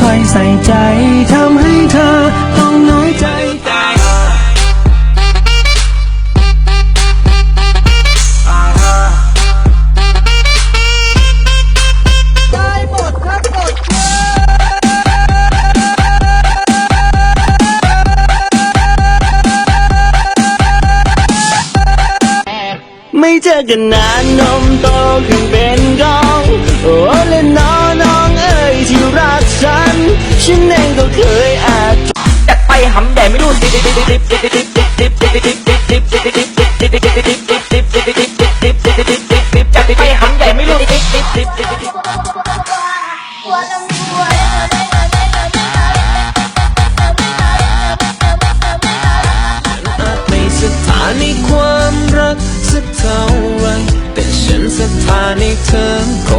คอยใส่ใจทำให้เธอต้องน้อยใจได้หมดครับหมดไม่เจอกันนานนมโตขึ้นเป็น จัดไปหำใหญ่ไม่รู้ดิบดิบดิบดิบดิบอาจไม่สถานในความรักสักเท่าไรแต่ฉันสถานในเธอคน